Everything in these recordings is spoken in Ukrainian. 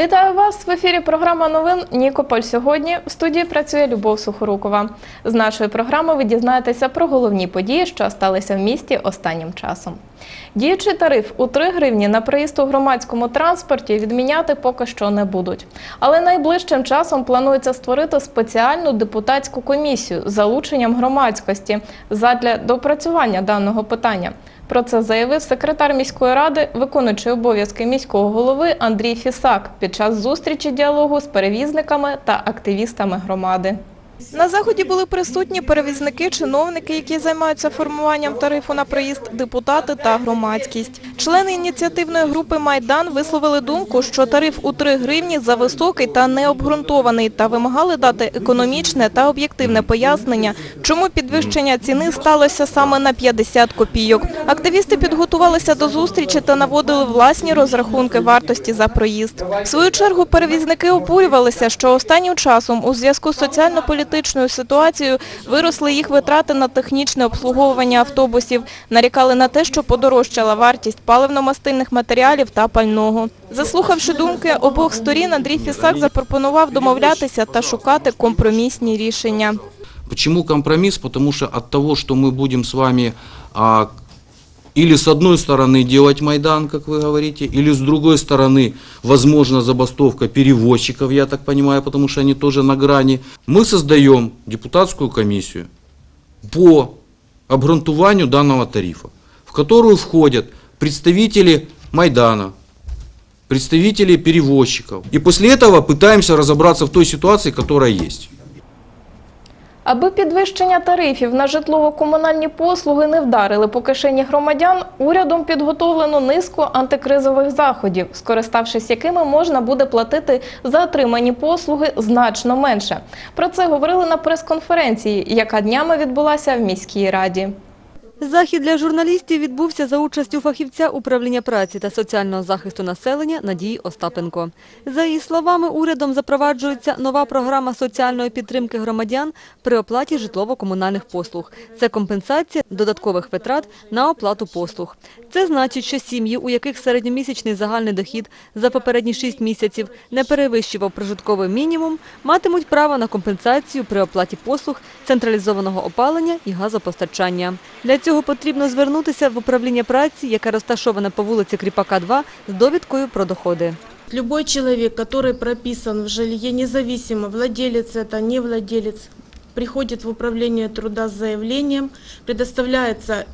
Вітаю вас в ефірі. Програма новин Нікополь сьогодні. В студії працює Любов Сухорукова. З нашої програми ви дізнаєтеся про головні події, що сталися в місті останнім часом. Діючий тариф у 3 гривні на проїзд у громадському транспорті відміняти поки що не будуть. Але найближчим часом планується створити спеціальну депутатську комісію з залученням громадськості задля допрацювання даного питання. Про це заявив секретар міської ради, виконуючий обов'язки міського голови Андрій Фісак під час зустрічі діалогу з перевізниками та активістами громади. На заході були присутні перевізники, чиновники, які займаються формуванням тарифу на проїзд, депутати та громадськість. Члени ініціативної групи Майдан висловили думку, що тариф у 3 гривні зависокий та необґрунтований, та вимагали дати економічне та об'єктивне пояснення, чому підвищення ціни сталося саме на 50 копійок. Активісти підготувалися до зустрічі та наводили власні розрахунки вартості за проїзд. В свою чергу перевізники обурювалися, що останнім часом у зв'язку з соціально-політичною ситуацією виросли їх витрати на технічне обслуговування автобусів, нарікали на те, що подорожчала вартість паливно-мастильних матеріалів та пального. Заслухавши думки обох сторін, Андрій Фісак запропонував домовлятися та шукати компромісні рішення. Почему компромисс? Потому что от того, что мы будем с вами или с одной стороны делать Майдан, как вы говорите, или с другой стороны, возможно, забастовка перевозчиков, я так понимаю, потому что они тоже на грани, мы создаем депутатскую комиссию по обґрунтуванию данного тарифа, в которую входят представители Майдана, представители перевозчиков. И после этого пытаемся разобраться в той ситуации, которая есть. Аби підвищення тарифів на житлово-комунальні послуги не вдарили по кишені громадян, урядом підготовлено низку антикризових заходів, скориставшись якими можна буде платити за отримані послуги значно менше. Про це говорили на прес-конференції, яка днями відбулася в міській раді. Захід для журналістів відбувся за участю фахівця управління праці та соціального захисту населення Надії Остапенко. За її словами, урядом запроваджується нова програма соціальної підтримки громадян при оплаті житлово-комунальних послуг. Це компенсація додаткових витрат на оплату послуг. Це значить, що сім'ї, у яких середньомісячний загальний дохід за попередні 6 місяців не перевищував прожитковий мінімум, матимуть право на компенсацію при оплаті послуг централізованого опалення і газопостачання. Для цього потрібно звернутися в управління праці, яке розташоване по вулиці Кріпака, 2, з довідкою про доходи. Любой человек, который прописан в жилье, независимо, владелец это, не владелец, приходит в управление труда с заявлением, предоставляется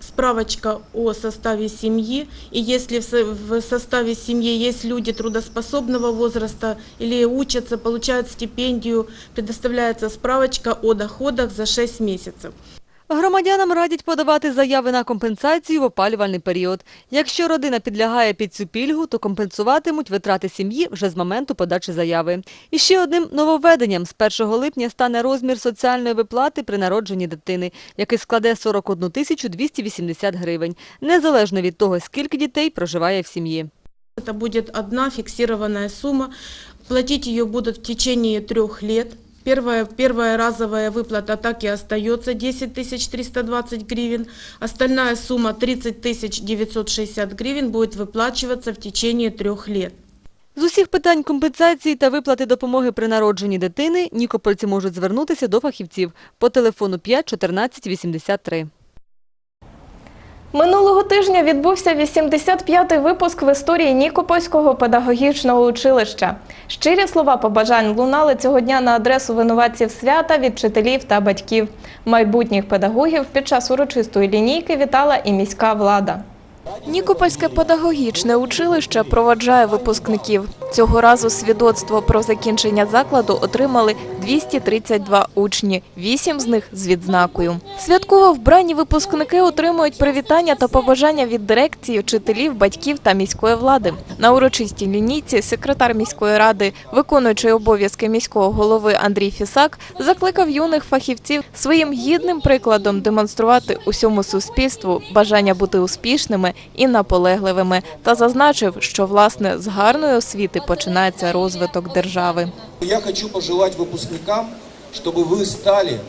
справочка о составе семьи, и если в составе семьи есть люди трудоспособного возраста или учатся, получают стипендию, предоставляется справочка о доходах за 6 месяцев. Громадянам радять подавати заяви на компенсацію в опалювальний період. Якщо родина підлягає під цю пільгу, то компенсуватимуть витрати сім'ї вже з моменту подачі заяви. І ще одним нововведенням з 1 липня стане розмір соціальної виплати при народженні дитини, який складе 41 тисячу 280 гривень, незалежно від того, скільки дітей проживає в сім'ї. Это будет одна фиксированная сумма. Платить ее будут в течение трех лет. Первая, первая разовая выплата так и остается 10 тысяч 320 гривен. Остальная сумма 30 тысяч 960 гривен будет выплачиваться в течение трех лет. З усіх питань компенсації та виплати допомоги при народженні дитини нікопольці можуть звернутися до фахівців по телефону 5 14 83. Минулого тижня відбувся 85-й випуск в історії Нікопольського педагогічного училища. Щирі слова побажань лунали цього дня на адресу винуватців свята від вчителів та батьків. Майбутніх педагогів під час урочистої лінійки вітала і міська влада. Нікопольське педагогічне училище проваджає випускників. Цього разу свідоцтво про закінчення закладу отримали 232 учні, 8 з них з відзнакою. Святково вбрані випускники отримують привітання та побажання від дирекції, вчителів, батьків та міської влади. На урочистій лінійці секретар міської ради, виконуючий обов'язки міського голови Андрій Фісак, закликав юних фахівців своїм гідним прикладом демонструвати усьому суспільству бажання бути успішними і наполегливими, та зазначив, що власне з гарної освіти починається розвиток держави. Я хочу пожелать выпускникам, чтобы вы стали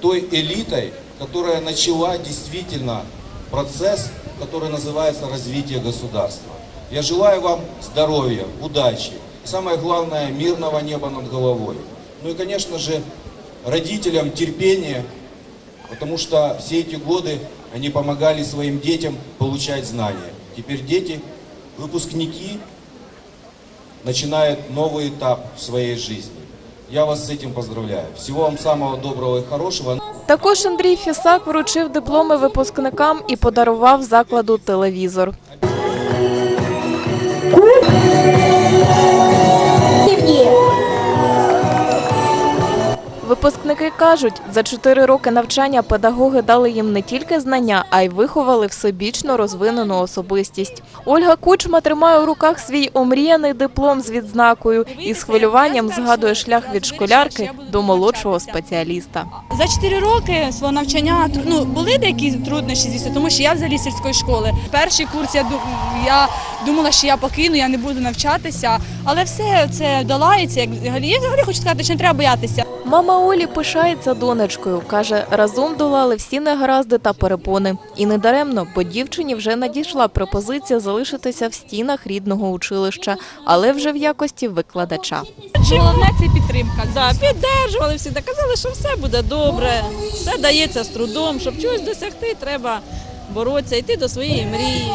той элитой, которая начала действительно процесс, который называется развитие государства. Я желаю вам здоровья, удачи. Самое главное, мирного неба над головой. Ну и, конечно же, родителям терпения, потому что все эти годы они помогали своим детям получать знания. Теперь дети, выпускники, начинают новый этап в своей жизни. Я вас с этим поздравляю. Всего вам самого доброго и хорошего. Також Андрій Фісак вручив дипломи випускникам і подарував закладу телевізор. Випускники кажуть, за чотири роки навчання педагоги дали їм не тільки знання, а й виховали всебічно розвинену особистість. Ольга Кучма тримає у руках свій омріяний диплом з відзнакою і з хвилюванням згадує шлях від школярки до молодшого спеціаліста. За 4 роки свого навчання ну, були деякі труднощі, звісно, тому що я взагалі сільської школи. Перший курс я, я думала, що я покину, я не буду навчатися, але все це долається. Як взагалі, я взагалі хочу сказати, що не треба боятися. Мама Олі пишається донечкою. Каже, разом долали всі негаразди та перепони. І не даремно, бо дівчині вже надійшла пропозиція залишитися в стінах рідного училища, але вже в якості викладача. Головне це підтримка. Да, піддержували всі, казали, що все буде добре, все дається з трудом, щоб чогось досягти, треба боротися, йти до своєї мрії.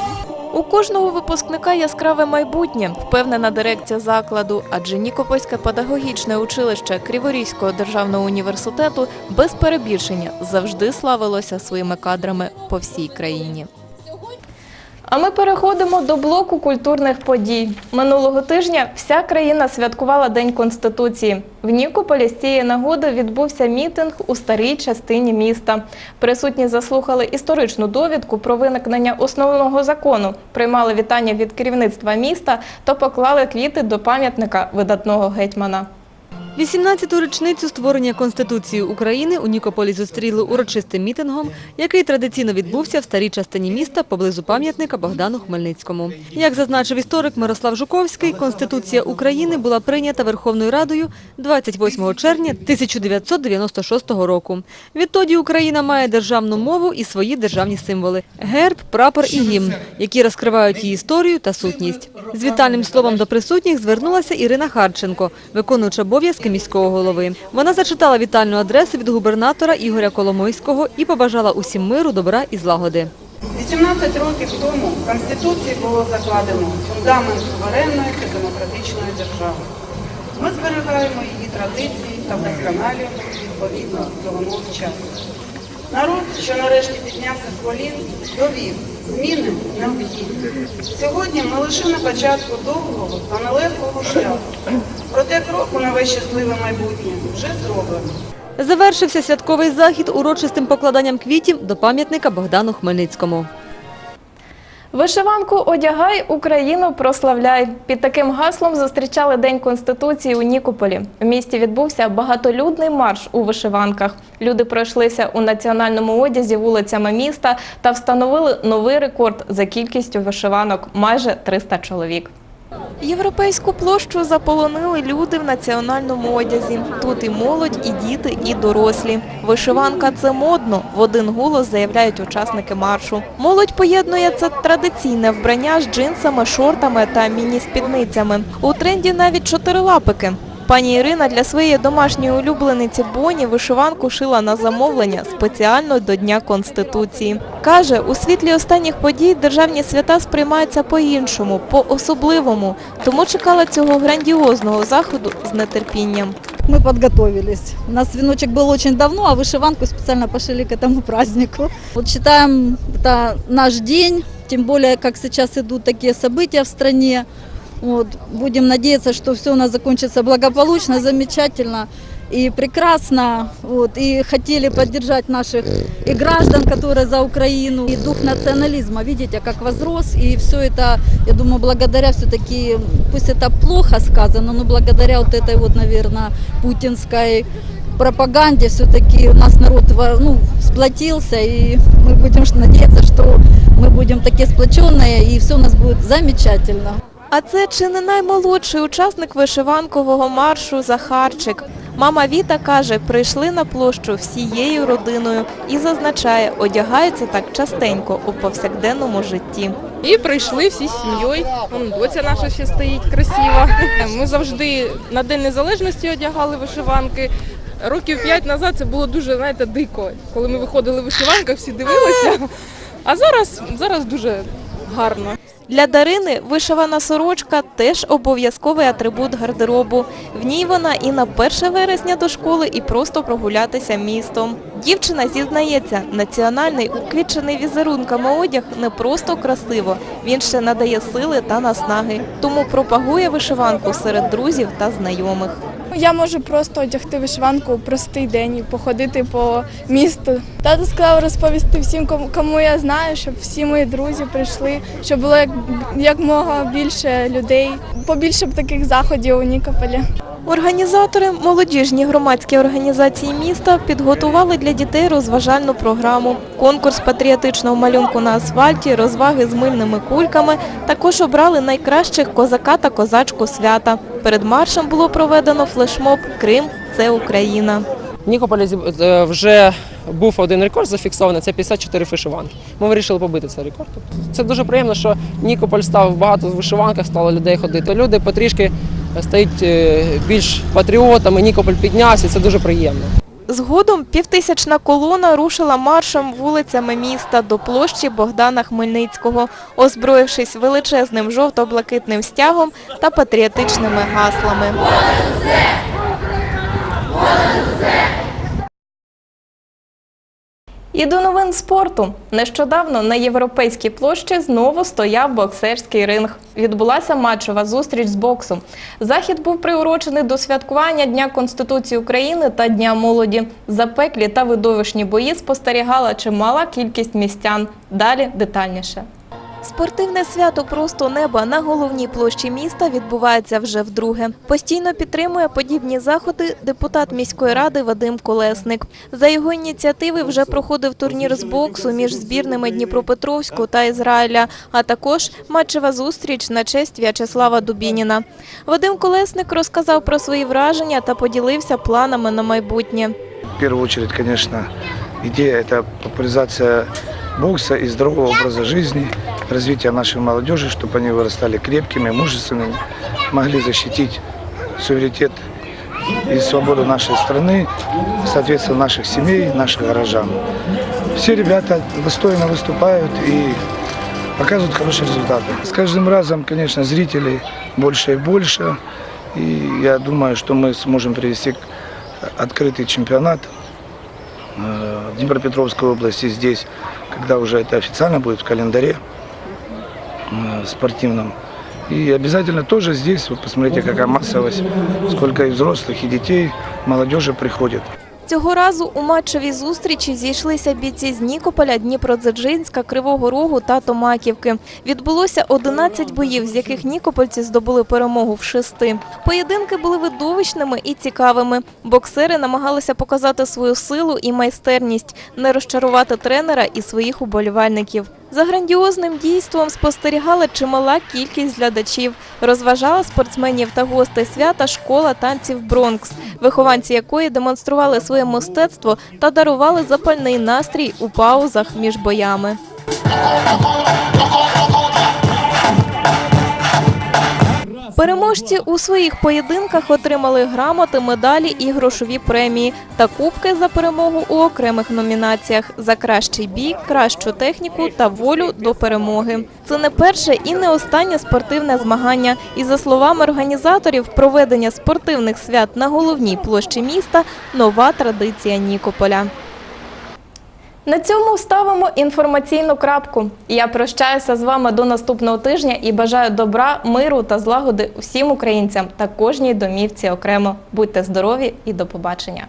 У кожного випускника яскраве майбутнє, впевнена дирекція закладу, адже Нікопольське педагогічне училище Криворізького державного університету без перебільшення завжди славилося своїми кадрами по всій країні. А ми переходимо до блоку культурних подій. Минулого тижня вся країна святкувала День Конституції. В Нікополі з цієї нагоди відбувся мітинг у старій частині міста. Присутні заслухали історичну довідку про виникнення основного закону, приймали вітання від керівництва міста та поклали квіти до пам'ятника видатного гетьмана. 18-ту річницю створення Конституції України у Нікополі зустріли урочистим мітингом, який традиційно відбувся в старій частині міста поблизу пам'ятника Богдану Хмельницькому. Як зазначив історик Мирослав Жуковський, Конституція України була прийнята Верховною Радою 28 червня 1996 року. Відтоді Україна має державну мову і свої державні символи – герб, прапор і гімн, які розкривають її історію та сутність. З вітальним словом до присутніх звернулася Ірина Харченко, виконуюча обов'язки міського голови. Вона зачитала вітальну адресу від губернатора Ігоря Коломойського і побажала усім миру, добра і злагоди. 18 років тому в Конституції було закладено фундамент суверенної та демократичної держави. Ми зберігаємо її традиції та вдосконалюємо відповідно до вимог часу. Народ, що нарешті піднявся з колін, довів зміни необхідні. Сьогодні ми лише на початку довгого та нелегкого шляху. Проте крок у нове щасливе майбутнє вже зроблено. Завершився святковий захід урочистим покладанням квітів до пам'ятника Богдану Хмельницькому. Вишиванку одягай, Україну прославляй. Під таким гаслом зустрічали День Конституції у Нікополі. В місті відбувся багатолюдний марш у вишиванках. Люди пройшлися у національному одязі вулицями міста та встановили новий рекорд за кількістю вишиванок майже 300 чоловік. Європейську площу заполонили люди в національному одязі. Тут і молодь, і діти, і дорослі. Вишиванка це модно. В один голос заявляють учасники маршу. Молодь поєднує це традиційне вбрання з джинсами, шортами та міні-спідницями. У тренді навіть чотирилапики. Пані Ірина для своєї домашньої улюблениці Боні вишиванку шила на замовлення спеціально до Дня Конституції. Каже, у світлі останніх подій державні свята сприймаються по-іншому, по-особливому, тому чекала цього грандіозного заходу з нетерпінням. Мы подготовились. У нас веночек был очень давно, а вышиванку специально пошили к этому празднику. Вот считаем, это наш день, тем более, как сейчас идут такие события в стране. Вот, будем надеяться, что все у нас закончится благополучно, замечательно и прекрасно. Вот, и хотели поддержать наших и граждан, которые за Украину, и дух национализма, видите, как возрос. И все это, я думаю, благодаря все-таки, пусть это плохо сказано, но благодаря вот этой вот, наверное, путинской пропаганде все-таки у нас народ во- ну, сплотился, и мы будем ш- надеяться, что мы будем такие сплоченные, и все у нас будет замечательно. А це чи не наймолодший учасник вишиванкового маршу Захарчик. Мама Віта каже, прийшли на площу всією родиною і зазначає, одягаються так частенько у повсякденному житті. І прийшли всі з сім'єю. Доця наша ще стоїть красива. Ми завжди на День Незалежності одягали вишиванки. Років п'ять назад це було дуже, знаєте, дико. Коли ми виходили в вишиванках, всі дивилися. А зараз, зараз дуже гарно. Для Дарини вишивана сорочка теж обов'язковий атрибут гардеробу. В ній вона і на 1 вересня до школи, і просто прогулятися містом. Дівчина зізнається, національний уквітчений візерунками одяг не просто красиво, він ще надає сили та наснаги. Тому пропагує вишиванку серед друзів та знайомих. Я можу просто одягти вишиванку у простий день і походити по місту. Тато сказав розповісти всім, кому- я знаю, щоб всі мої друзі прийшли, щоб було як, як мога більше людей, побільше б таких заходів у Нікополі. Організатори молодіжні громадські організації міста підготували для дітей розважальну програму. Конкурс патріотичного малюнку на асфальті, розваги з мильними кульками. Також обрали найкращих козака та козачку свята. Перед маршем було проведено флешмоб Крим це Україна. В Нікополі е, вже був один рекорд зафіксований, це 54 вишиванки. Ми вирішили побити цей рекорд. Це дуже приємно, що Нікополь став багато в вишиванках, стало людей ходити. Люди потрішки стають е, більш патріотами, Нікополь піднявся, це дуже приємно. Згодом півтисячна колона рушила маршем вулицями міста до площі Богдана Хмельницького, озброївшись величезним жовто-блакитним стягом та патріотичними гаслами. І до новин спорту. Нещодавно на європейській площі знову стояв боксерський ринг. Відбулася матчова зустріч з боксом. Захід був приурочений до святкування Дня Конституції України та Дня молоді. Запеклі та видовищні бої спостерігала чимала кількість містян. Далі детальніше. Спортивне свято просто неба на головній площі міста відбувається вже вдруге. Постійно підтримує подібні заходи депутат міської ради Вадим Колесник. За його ініціативи вже проходив турнір з боксу між збірними Дніпропетровську та Ізраїля, а також матчева зустріч на честь В'ячеслава Дубініна. Вадим Колесник розказав про свої враження та поділився планами на майбутнє. В первую очередь, конечно, идея – это популяризация бокса и здорового образа жизни, развитие нашей молодежи, чтобы они вырастали крепкими, мужественными, могли защитить суверенитет и свободу нашей страны, соответственно, наших семей, наших горожан. Все ребята достойно выступают и показывают хорошие результаты. С каждым разом, конечно, зрителей больше и больше. И я думаю, что мы сможем привести открытый чемпионат э, в Днепропетровской области здесь, когда уже это официально будет в календаре спортивном. И обязательно тоже здесь, вот посмотрите, какая массовость, сколько и взрослых, и детей, молодежи приходит. Цього разу у матчевій зустрічі зійшлися бійці з Нікополя, Дніпродзержинська, Кривого Рогу та Томаківки. Відбулося 11 боїв, з яких нікопольці здобули перемогу в шести. Поєдинки були видовищними і цікавими. Боксери намагалися показати свою силу і майстерність, не розчарувати тренера і своїх уболівальників. За грандіозним дійством спостерігала чимала кількість глядачів. Розважала спортсменів та гостей свята школа танців Бронкс, вихованці якої демонстрували своє мистецтво та дарували запальний настрій у паузах між боями. Переможці у своїх поєдинках отримали грамоти, медалі і грошові премії та кубки за перемогу у окремих номінаціях за кращий бій, кращу техніку та волю до перемоги. Це не перше і не останнє спортивне змагання. І за словами організаторів, проведення спортивних свят на головній площі міста нова традиція Нікополя. На цьому ставимо інформаційну крапку. Я прощаюся з вами до наступного тижня і бажаю добра, миру та злагоди всім українцям та кожній домівці окремо. Будьте здорові і до побачення.